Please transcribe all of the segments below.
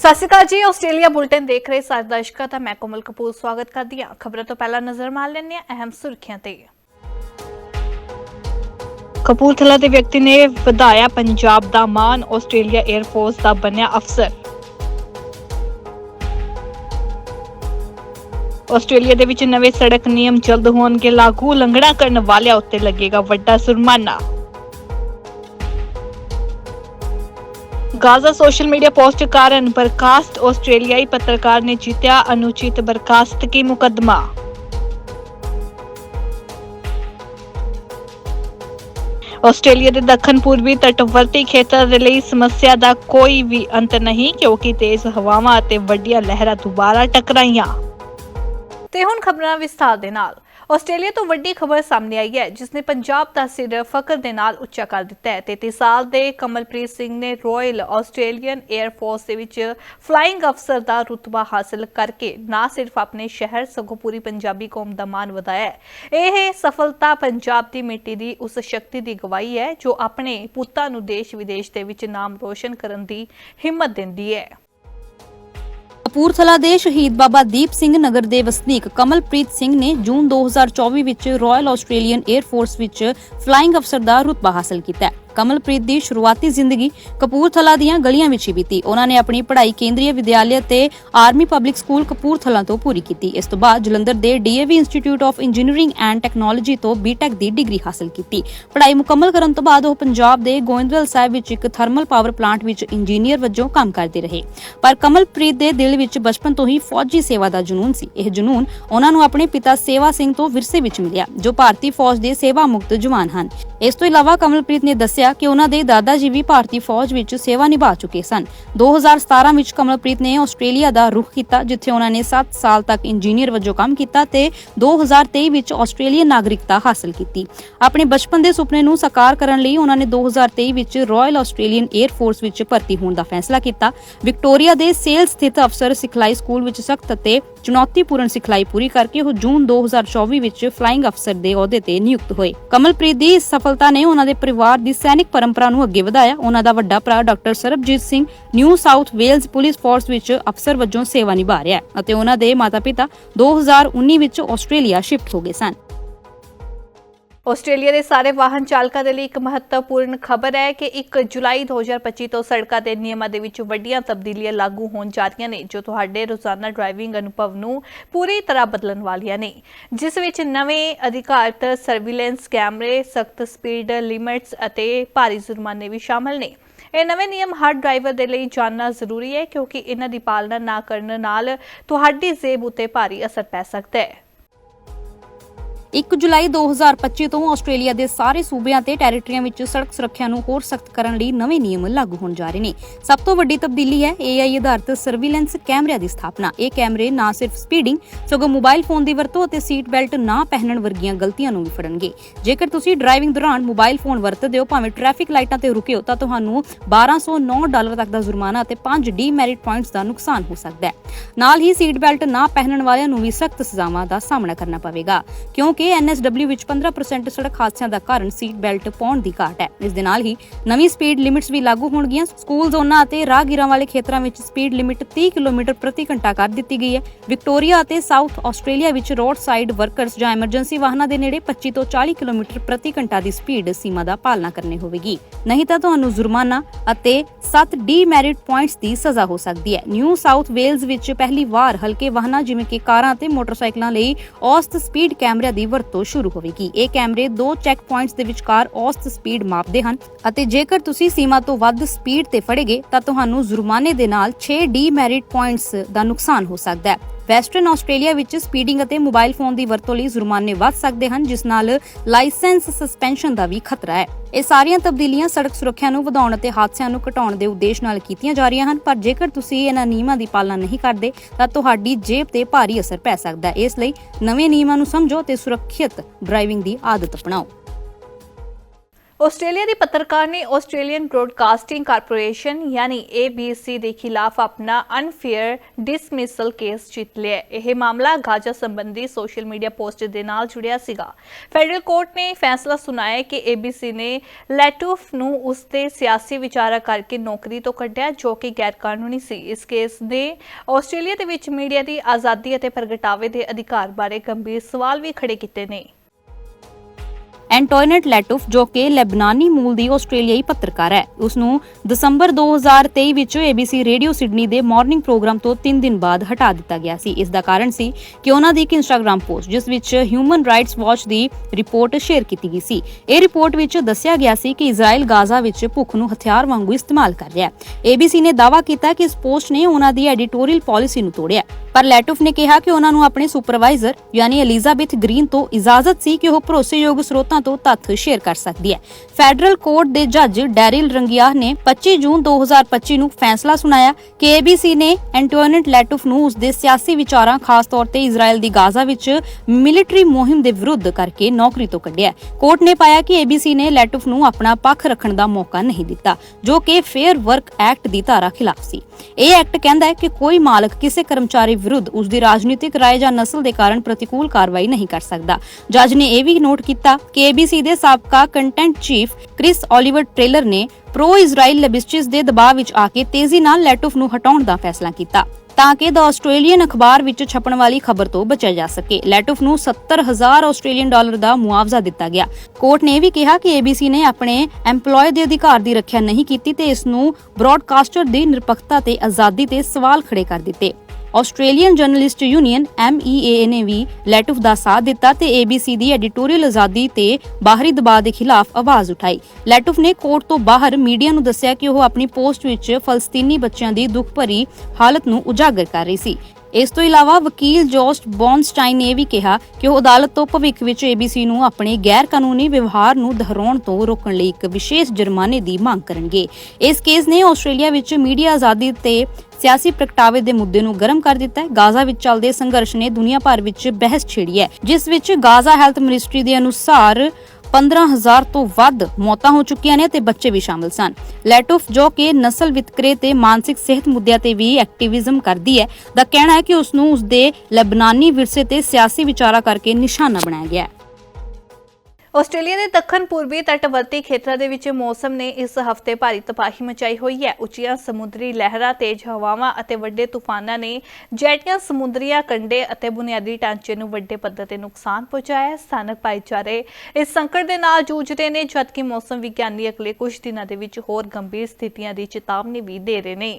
ਸਤਿ ਸ਼੍ਰੀ ਅਕਾਲ ਜੀ, Australia bulletin ਦੇਖ ਰਹੇ ਸਾਰੇ ਦਰਸ਼ਕਾਂ ਦਾ, ਮੈਂ ਕੋਮਲ ਕਪੂਰ ਸਵਾਗਤ ਕਰਦੀ ਹਾਂ। ਖਬਰਾਂ ਤੋਂ ਪਹਿਲਾਂ ਨਜ਼ਰ ਮਾਰ ਲੈਂਦੇ ਹਾਂ, ਅਹਿਮ ਸੁਰਖੀਆਂ ਤੇ। ਕਪੂਰਥਲਾ ਦੇ ਵਿਅਕਤੀ ਨੇ ਵਧਾਇਆ ਪੰਜਾਬ ਦਾ ਮਾਨ ਆਸਟ੍ਰੇਲੀਆ 에ਅਰ ਫੋਰਸ ਦਾ ਬਣਿਆ ਅਫਸਰ। ਆਸਟ੍ਰੇਲੀਆ ਦੇ ਵਿੱਚ ਨਵੇਂ ਸੜਕ ਨਿਯਮ ਜਲਦ ਹੋਣਗੇ ਲਾਗੂ ਉਲੰਘਣਾ ਕਰਨ ਵਾਲਿਆਂ ਉੱਤੇ ਲੱਗੇਗਾ ਵੱਡਾ ਜੁਰਮਾਨਾ। ਗਾਜ਼ਾ ਸੋਸ਼ਲ ਮੀਡੀਆ ਪੋਸਟ ਕਾਰਨ ਬਰਖਾਸਤ, ਆਸਟ੍ਰੇਲੀਆਈ ਪੱਤਰਕਾਰ ਨੇ ਜਿੱਤਿਆ ਅਨੁਚਿਤ ਬਰਖਾਸਤਗੀ ਮੁਕੱਦਮਾ? ਆਸਟ੍ਰੇਲੀਆ ਦੇ ਦੱਖਣ ਪੂਰਬੀ ਤਟਵਰਤੀ ਖੇਤਰ ਦੇ ਲਈ ਸਮੱਸਿਆ ਦਾ ਕੋਈ ਵੀ ਅੰਤ ਨਹੀਂ, ਕਿਉਂਕਿ ਤੇਜ਼ ਹਵਾਵਾਂ ਅਤੇ ਵੱਡੀਆਂ ਲਹਿਰਾਂ ਦੁਬਾਰਾ ਟਕਰਾਈਆਂ। ਤੇ ਹੁਣ ਖਬਰਾਂ ਵਿਸਥਾਰ ਦੇ ਨਾਲ। ਆਸਟ੍ਰੇਲੀਆ ਤੋਂ ਵੱਡੀ ਖਬਰ ਸਾਹਮਣੇ ਆਈ ਹੈ ਜਿਸ ਨੇ ਪੰਜਾਬ ਦਾ ਸਿਰ ਫ਼ਕਰ ਦੇ ਨਾਲ ਉੱਚਾ ਕਰ ਦਿੱਤਾ ਹੈ। 33 ਸਾਲ ਦੇ ਕਮਲਪ੍ਰੀਤ ਸਿੰਘ ਨੇ ਰਾਇਲ ਆਸਟ੍ਰੇਲੀਅਨ 에ਅਰ ਫੋਰਸ ਦੇ ਵਿੱਚ ਫਲਾਈਂਗ ਅਫਸਰ ਦਾ ਰੁਤਬਾ ਹਾਸਲ ਕਰਕੇ ਨਾ ਸਿਰਫ ਆਪਣੇ ਸ਼ਹਿਰ, ਸਗੋਂ ਪੂਰੀ ਪੰਜਾਬੀ ਕੌਮ ਦਾ ਮਾਣ ਵਧਾਇਆ ਹੈ। ਇਹ ਸਫਲਤਾ ਪੰਜਾਬ ਦੀ ਮਿੱਟੀ ਦੀ ਉਸ ਸ਼ਕਤੀ ਦੀ ਗਵਾਹੀ ਹੈ, ਜੋ ਆਪਣੇ ਪੁੱਤਾਂ ਨੂੰ ਦੇਸ਼ ਵਿਦੇਸ਼ ਦੇ ਵਿੱਚ ਨਾਮ ਰੋਸ਼ਨ ਕਰਨ ਦੀ ਹਿੰਮਤ ਦਿੰਦੀ ਹੈ। ਕਪੂਰਥਲਾ ਦੇ ਸ਼ਹੀਦ ਬਾਬਾ ਦੀਪ ਸਿੰਘ ਨਗਰ ਦੇ ਵਸਨੀਕ ਕਮਲਪ੍ਰੀਤ ਸਿੰਘ ਨੇ ਜੂਨ 2024 ਵਿੱਚ ਰਾਇਲ ਆਸਟ੍ਰੇਲੀਅਨ 에ਅਰ ਫੋਰਸ ਵਿੱਚ ਫਲਾਈਂਗ ਅਫਸਰ ਦਾ ਰੁਤਬਾ ਹਾਸਲ ਕੀਤਾ ਹੈ। ਕਮਲਪ੍ਰੀਤ ਦੀ ਸ਼ੁਰੂਆਤੀ ਜ਼ਿੰਦਗੀ ਕਪੂਰਥਲਾ ਦੀਆਂ ਗਲੀਆਂ ਵਿੱਚ ਹੀ ਬੀਤੀ। ਉਹਨਾਂ ਨੇ ਆਪਣੀ ਪੜ੍ਹਾਈ ਕੇਂਦਰੀ ਵਿਦਿਆਲਿਆ ਤੇ ਆਰਮੀ ਪਬਲਿਕ ਸਕੂਲ ਕਪੂਰਥਲਾ ਤੋਂ ਪੂਰੀ ਕੀਤੀ। ਇਸ ਤੋਂ ਬਾਅਦ ਜਲੰਧਰ ਦੇ DAV Institute of Engineering and Technology ਤੋਂ ਬੀਟੈਕ ਦੀ ਡਿਗਰੀ ਹਾਸਲ ਕੀਤੀ। ਪੜ੍ਹਾਈ ਮੁਕੰਮਲ ਕਰਨ ਤੋਂ ਬਾਅਦ ਉਹ ਪੰਜਾਬ ਦੇ ਗੋਇੰਦਵਾਲ ਸਾਹਿਬ ਵਿੱਚ ਇੱਕ ਥਰਮਲ ਪਾਵਰ ਪਲਾਂਟ ਵਿੱਚ ਇੰਜੀਨੀਅਰ ਵਜੋਂ ਕੰਮ ਕਰਦੇ ਰਹੇ। ਪਰ ਕਮਲਪ੍ਰੀਤ ਦੇ ਦਿਲ ਵਿੱਚ ਬਚਪਨ ਤੋਂ ਹੀ ਫੌਜੀ ਸੇਵਾ ਦਾ ਜਨੂਨ ਸੀ। ਇਹ ਜਨੂਨ ਉਹਨਾਂ ਨੂੰ ਆਪਣੇ ਪਿਤਾ ਸੇਵਾ ਸਿੰਘ ਤੋਂ ਵਿਰਸੇ ਵਿੱਚ ਮਿਲਿਆ, ਜੋ ਭਾਰਤੀ ਫੌਜ ਦੇ ਸੇਵਾ ਮੁਕਤ ਜਵਾਨ ਹਨ। ਇਸ ਤੋਂ ਇਲਾਵਾ ਕਮਲਪ੍ਰੀਤ ਨੇ ਦੱਸਿਆ ਕਿ ਉਹਨਾਂ ਦੇ ਦਾਦਾ ਜੀ ਵੀ ਭਾਰਤੀ ਫੌਜ ਵਿੱਚ ਸੇਵਾ ਨਿਭਾ ਚੁੱਕੇ ਸਨ। 2017 ਵਿੱਚ ਕਮਲਪ੍ਰੀਤ ਨੇ ਆਸਟ੍ਰੇਲੀਆ ਦਾ ਰੁਖ ਕੀਤਾ, ਜਿੱਥੇ ਉਹਨਾਂ ਨੇ 7 ਸਾਲ ਤੱਕ ਇੰਜੀਨੀਅਰ ਵਜੋਂ ਕੰਮ ਕੀਤਾ ਤੇ 2023 ਵਿੱਚ ਆਸਟ੍ਰੇਲੀਅਨ ਨਾਗਰਿਕਤਾ ਹਾਸਲ ਕੀਤੀ। ਆਪਣੇ ਬਚਪਨ ਦੇ ਸੁਪਨੇ ਨੂੰ ਸਾਕਾਰ ਕਰਨ ਲਈ ਉਹਨਾਂ ਨੇ 2023 ਵਿੱਚ ਰਾਇਲ ਆਸਟ੍ਰੇਲੀਅਨ 에ਅਰ ਫੋਰਸ ਵਿੱਚ ਭਰਤੀ ਹੋਣ ਦਾ ਫੈਸਲਾ ਕੀਤਾ। ਵਿਕਟੋਰੀਆ ਦੇ ਸੇਲ ਸਥਿਤ ਅਫਸਰ ਸਿਖਲਾਈ ਸਕੂਲ ਵਿੱਚ ਸਖਤ ਅਤੇ ਚੁਣੌਤੀਪੂਰਨ ਸਿਖਲਾਈ ਪੂਰੀ ਕਰਕੇ ਉਹ ਜੂਨ 2024 ਵਿੱਚ ਫਲਾਈਂਗ ਅਫਸਰ ਦੇ ਅਹੁਦੇ ਤੇ ਨਿਯੁਕਤ ਹੋਏ। ਕਮਲਪ੍ਰੀਤ ਦੀ ਇਸ ਸਫਲਤਾ ਨੇ ਉਹਨਾਂ ਦੇ ਪਰਿਵਾਰ ਦੀ ਸੈਨਿਕ ਪਰੰਪਰਾ ਨੂੰ ਅੱਗੇ ਵਧਾਇਆ। ਉਹਨਾਂ ਦਾ ਵੱਡਾ ਭਰਾ doctor Sarabjit Singh New South Wales police force ਵਿੱਚ ਅਫਸਰ ਵਜੋਂ ਸੇਵਾ ਨਿਭਾ ਰਿਹਾ ਹੈ ਅਤੇ ਉਹਨਾਂ ਦੇ ਮਾਤਾ-ਪਿਤਾ 2019 ਵਿੱਚ ਆਸਟ੍ਰੇਲੀਆ ਸ਼ਿਫਟ ਹੋ ਗਏ ਸਨ। ਆਸਟ੍ਰੇਲੀਆ ਦੇ ਸਾਰੇ ਵਾਹਨ ਚਾਲਕਾਂ ਦੇ ਲਈ ਇੱਕ ਮਹੱਤਵਪੂਰਨ ਖਬਰ ਹੈ ਕਿ 1 ਜੁਲਾਈ 2025 ਤੋਂ ਸੜਕਾਂ ਦੇ ਨਿਯਮਾਂ ਦੇ ਵਿੱਚ ਵੱਡੀਆਂ ਤਬਦੀਲੀਆਂ ਲਾਗੂ ਹੋਣ ਜਾ ਰਹੀਆਂ ਨੇ, ਜੋ ਤੁਹਾਡੇ ਰੋਜ਼ਾਨਾ ਡਰਾਈਵਿੰਗ ਅਨੁਭਵ ਨੂੰ ਪੂਰੀ ਤਰ੍ਹਾਂ ਬਦਲਣ ਵਾਲੀਆਂ ਨੇ। ਜਿਸ ਵਿੱਚ ਨਵੇਂ ਅਧਿਕਾਰਤ ਸਰਵੀਲੈਂਸ ਕੈਮਰੇ, ਸਖਤ ਸਪੀਡ ਲਿਮਿਟਸ ਅਤੇ ਭਾਰੀ ਜੁਰਮਾਨੇ ਵੀ ਸ਼ਾਮਲ ਨੇ। ਇਹ ਨਵੇਂ ਨਿਯਮ ਹਰ ਡਰਾਈਵਰ ਦੇ ਲਈ ਜਾਣਨਾ ਜ਼ਰੂਰੀ ਹੈ, ਕਿਉਂਕਿ ਇਹਨਾਂ ਦੀ ਪਾਲਣਾ ਨਾ ਕਰਨ ਨਾਲ ਤੁਹਾਡੀ ਜੇਬ ਉਤੇ ਭਾਰੀ ਅਸਰ ਪੈ ਸਕਦਾ ਹੈ। 1 ਜੁਲਾਈ 2025 ਤੋਂ ਆਸਟ੍ਰੇਲੀਆ ਦੇ ਸਾਰੇ ਸੂਬਿਆਂ ਤੇ ਟੈਰੀਟਰੀਆਂ ਵਿੱਚ ਸੜਕ ਸੁਰੱਖਿਆ ਨੂੰ ਹੋਰ ਸਖਤ ਕਰਨ ਲਈ ਨਵੇਂ ਨਿਯਮ ਲਾਗੂ ਹੋਣ ਜਾ ਰਹੇ ਨੇ। ਸਭ ਤੋਂ ਵੱਡੀ ਤਬਦੀਲੀ ਹੈ AI ਆਧਾਰਿਤ ਸਰਵੀਲੈਂਸ ਕੈਮਰਿਆਂ ਦੀ ਸਥਾਪਨਾ। ਇਹ ਕੈਮਰੇ ਨਾ ਸਿਰਫ ਸਪੀਡਿੰਗ, ਸਗੋਂ ਮੋਬਾਈਲ ਫੋਨ ਦੀ ਵਰਤੋਂ ਅਤੇ ਸੀਟ ਬੈਲਟ ਨਾ ਪਹਿਨਣ ਵਰਗੀਆਂ ਗਲਤੀਆਂ ਨੂੰ ਵੀ ਫੜਨਗੇ। ਜੇਕਰ ਤੁਸੀਂ ਡਰਾਈਵਿੰਗ ਦੌਰਾਨ ਮੋਬਾਈਲ ਫੋਨ ਵਰਤਦੇ ਹੋ, ਭਾਵੇਂ ਟ੍ਰੈਫਿਕ ਲਾਈਟਾਂ ਤੇ ਰੁਕਿਓ ਤਾਂ ਤੁਹਾਨੂੰ 1209 ਡਾਲਰ ਤੱਕ ਦਾ ਜੁਰਮਾਨਾ ਅਤੇ 5 ਡੀਮੈਰਿਟ ਪੁਆਇੰਟਸ ਦਾ ਨੁਕਸਾਨ ਹੋ ਸਕਦਾ ਹੈ। ਨਾਲ ਹੀ ਸੀਟ ਬੈਲਟ ਨਾ ਪਹਿਨਣ ਵਾਲਿਆਂ ਨੂੰ ਵੀ ਸਖਤ ਸਜ਼ਾਵਾਂ ਦਾ ਸਾਹਮਣਾ ਕਰਨਾ ਪਵੇਗਾ। ਕਿਉਂਕਿ ਐਨਐਸਡਬਲਿਊ ਵਿੱਚ 15% ਸੜਕ ਹਾਦਸਿਆਂ ਦਾ ਕਾਰਨ ਸੀਟ ਬੈਲਟ ਪਾਉਣ ਦੀ ਘਾਟ ਹੈ। ਇਸ ਦੇ ਨਾਲ ਹੀ ਨਵੀਂ ਸਪੀਡ ਲਿਮਿਟਸ ਵੀ ਲਾਗੂ ਹੋਣਗੀਆਂ। ਸਕੂਲ ਜ਼ੋਨਾਂ ਅਤੇ ਰਾਹਗੀਰਾਂ ਵਾਲੇ ਖੇਤਰਾਂ ਵਿੱਚ ਸਪੀਡ ਲਿਮਿਟ 30 ਕਿਲੋਮੀਟਰ ਪ੍ਰਤੀ ਘੰਟਾ ਕਰ ਦਿੱਤੀ ਗਈ ਹੈ। ਵਿਕਟੋਰੀਆ ਅਤੇ ਸਾਊਥ ਆਸਟ੍ਰੇਲੀਆ ਵਿੱਚ ਰੋਡ ਸਾਈਡ ਵਰਕਰਸ ਜਾਂ ਐਮਰਜੈਂਸੀ ਵਾਹਨਾਂ ਦੇ ਨੇੜੇ 25 ਤੋਂ 40 ਕਿਲੋਮੀਟਰ ਪ੍ਰਤੀ ਘੰਟਾ ਦੀ ਸਪੀਡ ਸੀਮਾ ਦਾ ਪਾਲਣਾ ਕਰਨੀ ਹੋਵੇਗੀ। ਨਹੀਂ ਤਾਂ ਤੁਹਾਨੂੰ ਜੁਰਮਾਨਾ ਅਤੇ 7 ਡੀਮੈਰਿਟ ਪੁਆਇੰਟਸ ਦੀ ਸਜ਼ਾ ਹੋ ਸਕਦੀ ਹੈ। ਨਿਊ ਸਾਊਥ ਵੇਲਜ਼ ਵਿੱਚ ਪਹਿਲੀ ਵਾਰ ਹਲਕੇ ਵਾਹਨਾਂ ਜਿਵੇਂ ਕਿ ਕਾਰਾਂ ਅਤੇ ਮੋਟਰਸਾਈਕਲਾਂ ਲਈ ਔਸਤ ਸਪੀਡ ਕੈਮਰਿਆਂ ਦੀ ਵਰਤੋਂ ਸ਼ੁਰੂ ਹੋਵੇਗੀ। ਇਹ ਕੈਮਰੇ ਦੋ ਚੈੱਕ ਪੁਆਇੰਟਸ ਦੇ ਵਿਚਕਾਰ ਔਸਤ ਸਪੀਡ ਮਾਪਦੇ ਹਨ ਅਤੇ ਜੇਕਰ ਤੁਸੀਂ ਸੀਮਾ ਤੋਂ ਵੱਧ ਸਪੀਡ ਤੇ ਫੜੇਗੇ, ਤਾਂ ਤੁਹਾਨੂੰ ਜੁਰਮਾਨੇ ਦੇ ਨਾਲ 6 ਡੀਮੈਰਿਟ ਪੁਆਇੰਟਸ ਦਾ ਨੁਕਸਾਨ ਹੋ ਸਕਦਾ ਹੈ। ਵੈਸਟਰਨ ਆਸਟ੍ਰੇਲੀਆ ਵਿੱਚ ਸਪੀਡਿੰਗ ਅਤੇ ਮੋਬਾਈਲ ਫੋਨ ਦੀ ਵਰਤੋਂ ਲਈ ਜੁਰਮਾਨੇ ਵੱਧ ਸਕਦੇ ਹਨ, ਜਿਸ ਨਾਲ ਲਾਇਸੈਂਸ ਸਸਪੈਂਸ਼ਨ ਦਾ ਵੀ ਖਤਰਾ ਹੈ। ਇਹ ਸਾਰੀਆਂ ਤਬਦੀਲੀਆਂ ਸੜਕ ਸੁਰੱਖਿਆ ਨੂੰ ਵਧਾਉਣ ਅਤੇ ਹਾਦਸਿਆਂ ਨੂੰ ਘਟਾਉਣ ਦੇ ਉਦੇਸ਼ ਨਾਲ ਕੀਤੀਆਂ ਜਾ ਰਹੀਆਂ ਹਨ, ਪਰ ਜੇਕਰ ਤੁਸੀਂ ਇਹਨਾਂ ਨਿਯਮਾਂ ਦੀ ਪਾਲਣਾ ਨਹੀਂ ਕਰਦੇ, ਤਾਂ ਤੁਹਾਡੀ ਜੇਬ ਤੇ ਭਾਰੀ ਅਸਰ ਪੈ ਸਕਦਾ ਹੈ। ਇਸ ਲਈ ਨਵੇਂ ਨਿਯਮਾਂ ਨੂੰ ਸਮਝੋ ਤੇ ਸੁਰੱਖਿਅਤ ਡਰਾਈਵਿੰਗ ਦੀ ਆਦਤ ਅਪਣਾਓ। ਆਸਟ੍ਰੇਲੀਆ ਦੀ ਪੱਤਰਕਾਰ ਨੇ ਆਸਟ੍ਰੇਲੀਅਨ ਬ੍ਰੌਡਕਾਸਟਿੰਗ ਕਾਰਪੋਰੇਸ਼ਨ, ਯਾਨੀ ABC ਦੇ ਖਿਲਾਫ ਆਪਣਾ ਅਨਫੇਅਰ ਡਿਸਮਿਸਲ ਕੇਸ ਜਿੱਤ ਲਿਆ ਇਹ ਮਾਮਲਾ ਗਾਜ਼ਾ ਸੰਬੰਧੀ ਸੋਸ਼ਲ ਮੀਡੀਆ ਪੋਸਟ ਦੇ ਨਾਲ ਜੁੜਿਆ ਸੀਗਾ। ਫੈਡਰਲ ਕੋਰਟ ਨੇ ਫੈਸਲਾ ਸੁਣਾਇਆ ਕਿ ABC ਨੇ ਲੈਟੂਫ ਨੂੰ ਉਸਦੇ ਸਿਆਸੀ ਵਿਚਾਰਾਂ ਕਰਕੇ ਨੌਕਰੀ ਤੋਂ ਕੱਢਿਆ, ਜੋ ਕਿ ਗੈਰ ਕਾਨੂੰਨੀ ਸੀ। ਇਸ ਕੇਸ ਨੇ ਆਸਟ੍ਰੇਲੀਆ ਦੇ ਵਿੱਚ ਮੀਡੀਆ ਦੀ ਆਜ਼ਾਦੀ ਅਤੇ ਪ੍ਰਗਟਾਵੇ ਦੇ ਅਧਿਕਾਰ ਬਾਰੇ ਗੰਭੀਰ ਸਵਾਲ ਵੀ ਖੜੇ ਕੀਤੇ ਨੇ। ਐਂਟੋਇਨਟ ਲੈਟੂਫ ਜੋ ਕਿ ਲੈਬਨਾਨੀ ਮੂਲ ਦੀ ਆਸਟ੍ਰੇਲੀਆਈ ਪੱਤਰਕਾਰ ਹੈ। ਉਸ ਨੂੰ ਦਸੰਬਰ 2023 ਵਿੱਚ ABC ਰੇਡੀਓ ਸਿਡਨੀ ਦੇ ਮਾਰਨਿੰਗ ਪ੍ਰੋਗਰਾਮ ਤੋਂ 3 ਦਿਨ ਬਾਅਦ ਹਟਾ ਦਿੱਤਾ ਗਿਆ ਸੀ। ਇਸ ਦਾ ਕਾਰਨ ਸੀ ਕਿ ਉਹਨਾਂ ਦੀ ਇੱਕ ਇੰਸਟਾਗ੍ਰam ਪੋਸਟ, ਜਿਸ ਵਿੱਚ ਹਿਊਮਨ ਰਾਈਟਸ ਵਾਚ ਦੀ ਰਿਪੋਰਟ ਸ਼ੇਅਰ ਕੀਤੀ ਗਈ ਸੀ। ਇਹ ਰਿਪੋਰਟ ਵਿੱਚ ਦੱਸਿਆ ਗਿਆ ਸੀ ਕਿ ਇਜ਼ਰਾਈਲ ਗਾਜ਼ਾ ਵਿੱਚ ਭੁੱਖ ਨੂੰ ਹਥਿਆਰ ਵਾਂਗੂ ਇਸਤੇਮਾਲ ਕਰ ਰਿਹਾ ਹੈ। ABC ਨੇ ਦਾਅਵਾ ਕੀਤਾ ਕਿ ਇਸ ਪੋਸਟ ਨੇ ਉਹਨਾਂ ਦੀ ਐਡੀਟੋਰੀਅਲ ਪਾਲਿਸੀ ਨੂੰ ਤੋੜਿਆ ਪਰ ਲੈਟੂਫ ਨੇ ਕਿਹਾ ਕਿ ਉਹਨਾਂ ਨੂੰ ਆਪਣੇ ਸੁਪਰਵਾਈਜ਼ਰ, ਯਾਨੀ ਐਲਿਜ਼ਾਬੈਥ ਗ੍ਰੀਨ ਤੋਂ ਇਜਾਜ਼ਤ ਸੀ ਕਿ ਉਹ ਭਰੋਸੇਯੋਗ ਸਰੋਤਾਂ ਤੋਂ ਤੱਥ ਸ਼ੇਅਰ ਕਰ ਸਕਦੀ ਹੈ। ਫੈਡਰਲ ਕੋਰਟ ਦੇ ਜੱਜ ਡੈਰਿਲ ਰੰਗਿਆਹ ਨੇ 25 ਜੂਨ 2025 ਨੂੰ ਫੈਸਲਾ ਸੁਣਾਇਆ ਕਿ ABC ਨੇ ਐਂਟੋਇਨਟ ਲੈਟੂਫ ਨੂੰ ਉਸਦੇ ਸਿਆਸੀ ਵਿਚਾਰਾਂ, ਖਾਸ ਤੌਰ ਤੇ ਇਜ਼ਰਾਈਲ ਦੀ ਗਾਜ਼ਾ ਵਿੱਚ ਮਿਲਟਰੀ ਮੁਹਿੰਮ ਦੇ ਵਿਰੁੱਧ ਕਰਕੇ ਨੌਕਰੀ ਤੋਂ ਕੱਢਿਆ ਕੋਰਟ ਨੇ ਪਾਇਆ ਕਿ ABC ਨੇ ਲੈਟੂਫ ਨੂੰ ਆਪਣਾ ਪੱਖ ਰੱਖਣ ਦਾ ਮੌਕਾ ਨਹੀਂ ਦਿੱਤਾ, ਜੋ ਕਿ ਫੇਅਰ ਵਰਕ ਐਕਟ ਦੀ ਧਾਰਾ ਖਿਲਾਫ ਸੀ। ਇਹ ਐਕਟ ਕਹਿੰਦਾ ਹੈ ਕਿ ਕੋਈ ਮਾਲਕ ਕਿਸੇ ਕਰਮਚਾਰੀ ਵਿਰੁੱਧ ਉਸ ਦੀ ਰਾਜਨੀਤਿਕ ਰਾਏ ਜਾਂ ਨਸਲ ਦੇ ਕਾਰਨ ਪ੍ਰਤੀਕੂਲ ਕਾਰਵਾਈ ਨਹੀਂ ਕਰ ਸਕਦਾ। ਜੱਜ ਨੇ ਇਹ ਵੀ ਨੋਟ ਕੀਤਾ ਕਿ ABC ਦੇ ਸਾਬਕਾ content chief Chris Oliver Taylor ਨੇ ਪ੍ਰੋ ਇਜ਼ਰਾਈਲ ਲਬਿਸਟਿਸ ਦੇ ਦਬਾਅ ਵਿੱਚ ਆ ਕੇ ਤੇਜ਼ੀ ਨਾਲ ਲੈਟੂਫ ਨੂੰ ਹਟਾਉਣ ਦਾ ਫੈਸਲਾ ਕੀਤਾ ਤਾਂ ਕਿ ਦ ਆਸਟ੍ਰੇਲੀਅਨ ਅਖਬਾਰ ਵਿੱਚ ਛਪਣ ਵਾਲੀ ਖਬਰ ਤੋਂ ਬਚਿਆ ਜਾ ਸਕੇ। ਲੈਟੂਫ ਨੂੰ 70000 ਆਸਟ੍ਰੇਲੀਅਨ ਡਾਲਰ ਦਾ ਮੁਆਵਜ਼ਾ ਦਿੱਤਾ ਗਿਆ। ਕੋਰਟ ਨੇ ਇਹ ਵੀ ਕਿਹਾ ਕਿ ABC ਨੇ ਆਪਣੇ EMPLOYE ਦੇ ਅਧਿਕਾਰ ਦੀ ਰੱਖਿਆ ਨਹੀਂ ਕੀਤੀ ਤੇ ਇਸ ਨੂੰ ਬ੍ਰੌਡਕਾਸਟਰ ਦੀ ਨਿਰਪੱਖਤਾ ਤੇ ਆਜ਼ਾਦੀ ਤੇ ਸਵਾਲ ਖੜੇ ਕਰ ਦਿੱਤੇ। ਆਸਟ੍ਰੇਲੀਅਨ ਜਰਨਲਿਸਟ ਯੂਨੀਅਨ MEAA ਨੇ ਵੀ ਲੈਟੂਫ ਦਾ ਸਾਥ ਦਿੱਤਾ ਤੇ ABC ਦੀ ਐਡੀਟੋਰੀਅਲ ਆਜ਼ਾਦੀ ਤੇ ਬਾਹਰੀ ਦਬਾਅ ਦੇ ਖਿਲਾਫ ਆਵਾਜ਼ ਉਠਾਈ। ਲੈਟੂਫ ਨੇ ਕੋਰਟ ਤੋਂ ਬਾਹਰ ਮੀਡੀਆ ਨੂੰ ਦੱਸਿਆ ਕਿ ਉਹ ਆਪਣੀ ਪੋਸਟ ਵਿੱਚ ਫਲਸਤੀਨੀ ਬੱਚਿਆਂ ਦੀ ਦੁੱਖ ਭਰੀ ਹਾਲਤ ਨੂੰ ਉਜਾਗਰ ਕਰ ਰਹੀ ਸੀ। ਇਸ ਤੋਂ ਇਲਾਵਾ ਵਕੀਲ ਜੋਸਟ ਬੌਨਸਟਾਈਨ ਨੇ ਵੀ ਕਿਹਾ ਕਿ ਉਹ ਅਦਾਲਤ ਤੋਂ ਭਵਿੱਖ ਵਿੱਚ ABC ਨੂੰ ਆਪਣੇ ਗੈਰ ਕਾਨੂੰਨੀ ਵਿਵਹਾਰ ਨੂੰ ਦੁਹਰਾਉਣ ਤੋਂ ਰੋਕਣ ਲਈ ਇੱਕ ਵਿਸ਼ੇਸ਼ ਜੁਰਮਾਨੇ ਦੀ ਮੰਗ ਕਰਨਗੇ। ਇਸ ਕੇਸ ਨੇ ਆਸਟ੍ਰੇਲੀਆ ਵਿੱਚ ਮੀਡੀਆ ਆਜ਼ਾਦੀ ਤੇ ਸਿਆਸੀ ਪ੍ਰਗਟਾਵੇ ਦੇ ਮੁੱਦੇ ਨੂੰ ਗਰਮ ਕਰ ਦਿੱਤਾ ਹੈ। ਗਾਜ਼ਾ ਵਿੱਚ ਚੱਲਦੇ ਸੰਘਰਸ਼ ਨੇ ਦੁਨੀਆ ਭਰ ਵਿੱਚ ਬਹਿਸ ਛੇੜੀ ਹੈ, ਜਿਸ ਵਿੱਚ ਗਾਜ਼ਾ ਹੈਲਥ ਮਿਨਿਸਟਰੀ ਦੇ ਅਨੁਸਾਰ 15000 ਤੋਂ ਵੱਧ ਮੌਤਾਂ ਹੋ ਚੁੱਕੀਆਂ ਨੇ ਤੇ ਬੱਚੇ ਵੀ ਸ਼ਾਮਲ ਸਨ। ਲੈਟੂਫ ਜੋ ਕਿ ਨਸਲ ਵਿਤਕਰੇ ਤੇ ਮਾਨਸਿਕ ਸਿਹਤ ਮੁੱਦਿਆਂ ਤੇ ਵੀ ਐਕਟਿਵਿਜ਼ਮ ਕਰਦੀ ਹੈ, ਦਾ ਕਹਿਣਾ ਹੈ ਕਿ ਉਸ ਨੂੰ ਉਸ ਦੇ ਲੈਬਨਾਨੀ ਵਿਰਸੇ ਤੇ ਸਿਆਸੀ ਵਿਚਾਰਾਂ ਕਰਕੇ ਨਿਸ਼ਾਨਾ ਬਣਾਇਆ ਗਿਆ ਹੈ। ਆਸਟ੍ਰੇਲੀਆ ਦੇ ਦੱਖਣ ਪੂਰਬੀ ਤਟਵਰਤੀ ਖੇਤਰਾਂ ਦੇ ਵਿੱਚ ਮੌਸਮ ਨੇ ਇਸ ਹਫ਼ਤੇ ਭਾਰੀ ਤਬਾਹੀ ਮਚਾਈ ਹੋਈ ਹੈ। ਉੱਚੀਆਂ ਸਮੁੰਦਰੀ ਲਹਿਰਾਂ, ਤੇਜ਼ ਹਵਾਵਾਂ ਅਤੇ ਵੱਡੇ ਤੂਫਾਨਾਂ ਨੇ ਜੈਟੀਆਂ, ਸਮੁੰਦਰੀਆਂ, ਕੰਢੇ ਅਤੇ ਬੁਨਿਆਦੀ ਢਾਂਚੇ ਨੂੰ ਵੱਡੇ ਪੱਧਰ ਤੇ ਨੁਕਸਾਨ ਪਹੁੰਚਾਇਆ। ਸਥਾਨਕ ਭਾਈਚਾਰੇ ਇਸ ਸੰਕਟ ਦੇ ਨਾਲ ਜੂਝ ਰਹੇ ਨੇ, ਜਦਕਿ ਮੌਸਮ ਵਿਗਿਆਨੀ ਅਗਲੇ ਕੁਝ ਦਿਨਾਂ ਦੇ ਵਿੱਚ ਹੋਰ ਗੰਭੀਰ ਸਥਿਤੀਆਂ ਦੀ ਚੇਤਾਵਨੀ ਵੀ ਦੇ ਰਹੇ ਨੇ।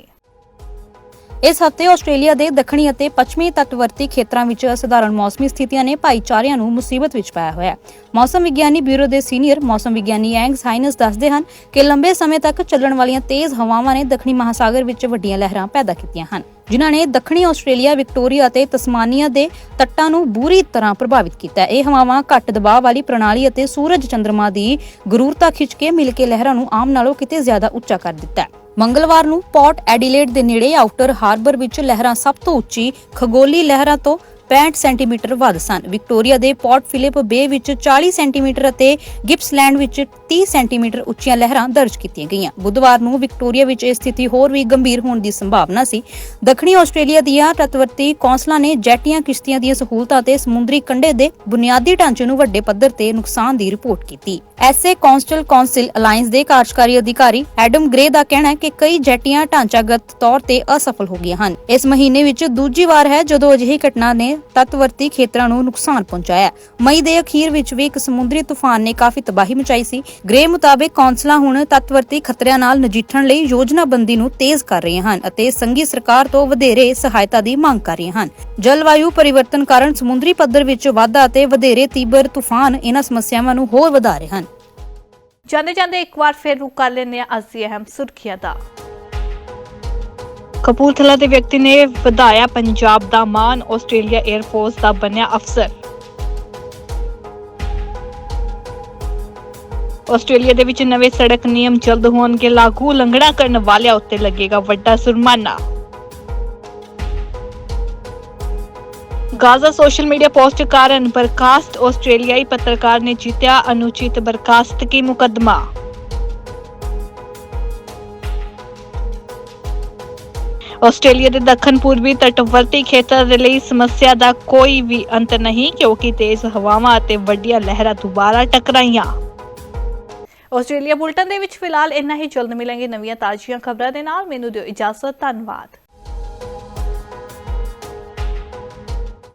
ਇਸ ਹਫ਼ਤੇ ਆਸਟ੍ਰੇਲੀਆ ਦੇ ਦੱਖਣੀ ਅਤੇ ਪੱਛਮੀ ਤੱਟਵਰਤੀ ਖੇਤਰਾਂ ਵਿੱਚ ਅਸਧਾਰਨ ਮੌਸਮੀ ਸਥਿਤੀਆਂ ਨੇ ਭਾਈਚਾਰਿਆਂ ਨੂੰ ਮੁਸੀਬਤ ਵਿੱਚ ਪਾਇਆ ਹੋਇਆ ਹੈ। ਮੌਸਮ ਵਿਗਿਆਨੀ ਬਿਊਰੋ ਦੇ ਸੀਨੀਅਰ ਮੌਸਮ ਵਿਗਿਆਨੀ ਐਂਗਸ ਹਾਈਨਸ ਦੱਸਦੇ ਹਨ ਕਿ ਲੰਬੇ ਸਮੇਂ ਤੱਕ ਚੱਲਣ ਵਾਲੀਆਂ ਤੇਜ਼ ਹਵਾਵਾਂ ਨੇ ਦੱਖਣੀ ਮਹਾਸਾਗਰ ਵਿੱਚ ਵੱਡੀਆਂ ਲਹਿਰਾਂ ਪੈਦਾ ਕੀਤੀਆਂ ਹਨ, ਜਿਨ੍ਹਾਂ ਨੇ ਦੱਖਣੀ ਆਸਟ੍ਰੇਲੀਆ, ਵਿਕਟੋਰੀਆ ਅਤੇ ਤਸਮਾਨੀਆ ਦੇ ਤੱਟਾਂ ਨੂੰ ਬੁਰੀ ਤਰ੍ਹਾਂ ਪ੍ਰਭਾਵਿਤ ਕੀਤਾ ਇਹ ਹਵਾਵਾਂ ਘੱਟ ਦਬਾਅ ਵਾਲੀ ਪ੍ਰਣਾਲੀ ਅਤੇ ਸੂਰਜ ਚੰ드ਰਮਾ ਦੀ ਗਰੂਰਤਾ ਖਿੱਚ ਕੇ ਮਿਲ ਕੇ ਲਹਿਰਾਂ ਨੂੰ ਆਮ ਨਾਲੋਂ ਕਿਤੇ ਜ਼ਿਆਦਾ ਉੱਚਾ ਕਰ ਦਿੱਤਾ ਹੈ। ਮੰਗਲਵਾਰ ਨੂੰ ਪੋਰਟ ਐਡੀਲੇਡ ਦੇ ਨੇੜੇ ਆਊਟਰ ਹਾਰਬਰ ਵਿੱਚ ਲਹਿਰਾਂ ਸਭ ਤੋਂ ਉੱਚੀ ਖਗੋਲੀ ਲਹਿਰਾਂ ਤੋਂ 65 ਸੈਂਟੀਮੀਟਰ ਵੱਧ ਸਨ। ਵਿਕਟੋਰੀਆ ਦੇ ਪੋਰਟ ਫਿਲਿਪ ਬੇ ਵਿੱਚ 40 ਸੈਂਟੀਮੀਟਰ ਅਤੇ ਗਿਪਸਲੈਂਡ ਵਿੱਚ 30 ਸੈਂਟੀਮੀਟਰ ਉੱਚੀਆਂ ਲਹਿਰਾਂ ਦਰਜ ਕੀਤੀਆਂ ਗਈਆਂ। ਬੁੱਧਵਾਰ ਨੂੰ ਵਿਕਟੋਰੀਆ ਵਿੱਚ ਇਹ ਸਥਿਤੀ ਹੋਰ ਵੀ ਗੰਭੀਰ ਹੋਣ ਦੀ ਸੰਭਾਵਨਾ ਸੀ। ਦੱਖਣੀ ਆਸਟ੍ਰੇਲੀਆ ਦੀਆਂ ਤਟਵਰਤੀ ਕੌਂਸਲਾਂ ਨੇ ਜੈਟੀਆਂ ਕਿਸ਼ਤੀਆਂ ਦੀਆਂ ਸਹੂਲਤਾਂ ਅਤੇ ਸਮੁੰਦਰੀ ਕੰਢੇ ਦੇ ਬੁਨਿਆਦੀ ਢਾਂਚੇ ਨੂੰ ਵੱਡੇ ਪੱਧਰ ਤੇ ਨੁਕਸਾਨ ਦੀ ਰਿਪੋਰਟ ਕੀਤੀ। ਐਸਏ ਕੌਂਸਟਲ ਕੌਂਸਲ ਅਲਾਈਅੰਸ ਦੇ ਕਾਰਜਕਾਰੀ ਅਧਿਕਾਰੀ ਐਡਮ ਗ੍ਰੇ ਦਾ ਕਹਿਣਾ ਹੈ ਕਿ ਕਈ ਜੈਟੀਆਂ ਢਾਂਚਾਗਤ ਤੌਰ ਤੇ ਅਸਫਲ ਹੋ ਗਈਆਂ ਹਨ। ਇਸ ਮਹੀਨੇ ਵਿੱਚ ਦੂਜੀ ਵਾਰ ਹੈ ਜਦੋਂ ਅਜਿਹੀ ਘਟਨਾ ਨੇ ਤਟਵਰਤੀ ਖੇਤਰਾਂ ਨੂੰ ਨੁਕਸਾਨ ਪਹੁੰਚਾਇਆ ਮਈ ਦੇ ਅਖੀਰ ਵਿੱਚ ਵੀ ਇੱਕ ਸਮੁੰਦਰੀ ਤੂਫਾਨ ਨੇ ਕਾਫੀ ਤਬਾਹੀ ਮਚਾਈ ਸੀ। ਗ੍ਰੇ ਮੁਤਾਬਕ ਕੌਂਸਲਾਂ ਹੁਣ ਤਟਵਰਤੀ ਖਤਰਿਆਂ ਨਾਲ ਨਜਿੱਠਣ ਲਈ ਯੋਜਨਾਬੰਦੀ ਨੂੰ ਤੇਜ਼ ਕਰ ਰਹੀਆਂ ਹਨ ਅਤੇ ਸੰਘੀ ਸਰਕਾਰ ਤੋਂ ਵਧੇਰੇ ਸਹਾਇਤਾ ਦੀ ਮੰਗ ਕਰ ਰਹੀਆਂ ਹਨ। ਜਲਵਾਯੂ ਪਰਿਵਰਤਨ ਕਾਰਨ ਸਮੁੰਦਰੀ ਪੱਧਰ ਵਿੱਚ ਵਾਧਾ ਅਤੇ ਵਧੇਰੇ ਤੀਬਰ ਤੂਫਾਨ ਇਹਨਾਂ ਸਮੱਸਿਆਵਾਂ ਨੂੰ ਹੋਰ ਵਧਾ ਰਹੇ ਹਨ। ਜਾਂਦੇ ਜਾਂਦੇ ਇੱਕ ਵਾਰ ਫਿਰ ਰੁਕ ਕਰ ਲੈਂਦੇ ਹਾਂ ਅੱਜ ਦੀ ਅਹਿਮ ਸੁਰਖੀਆਂ ਦਾ। ਕਪੂਰਥਲਾ ਦੇ ਵਿਅਕਤੀ ਨੇ ਵਧਾਇਆ ਪੰਜਾਬ ਦਾ ਮਾਨ ਆਸਟ੍ਰੇਲੀਆ 에ਅਰਫੋਰਸ ਦਾ ਬਣਿਆ ਅਫਸਰ। ਆਸਟ੍ਰੇਲੀਆ ਦੇ ਵਿੱਚ ਨਵੇਂ ਸੜਕ ਨਿਯਮ ਜਲਦ ਹੋਣਗੇ, ਲਾਗੂ ਉਲੰਘਣਾ ਕਰਨ ਵਾਲਿਆਂ ਉੱਤੇ ਲੱਗੇਗਾ ਵੱਡਾ ਜੁਰਮਾਨਾ। ਗਾਜ਼ਾ ਸੋਸ਼ਲ ਮੀਡੀਆ ਪੋਸਟ ਕਾਰਨ ਬਰਖਾਸਤ, ਆਸਟ੍ਰੇਲੀਆਈ ਪੱਤਰਕਾਰ ਨੇ ਜਿੱਤਿਆ ਅਨੁਚਿਤ ਬਰਖਾਸਤਗੀ ਮੁਕੱਦਮਾ। ਆਸਟ੍ਰੇਲੀਆ ਦੇ ਦੱਖਣ ਪੂਰਬੀ ਤਟਵਰਤੀ ਖੇਤਰ ਦੇ ਲਈ ਸਮੱਸਿਆ ਦਾ ਕੋਈ ਵੀ ਅੰਤ ਨਹੀਂ, ਕਿਉਂਕਿ ਤੇਜ਼ ਹਵਾਵਾਂ ਅਤੇ ਵੱਡੀਆਂ ਲਹਿਰਾਂ ਦੁਬਾਰਾ ਟਕਰਾਈਆਂ। ਆਸਟ੍ਰੇਲੀਆ ਬੁਲਟਨ ਦੇ ਵਿੱਚ ਫਿਲਹਾਲ ਇੰਨਾ ਹੀ। ਜਲਦ ਮਿਲਾਂਗੇ ਨਵੀਆਂ ਤਾਜ਼ੀਆਂ ਖਬਰਾਂ ਦੇ ਨਾਲ। ਮੈਨੂੰ ਦਿਓ ਇਜਾਜ਼ਤ। ਧੰਨਵਾਦ।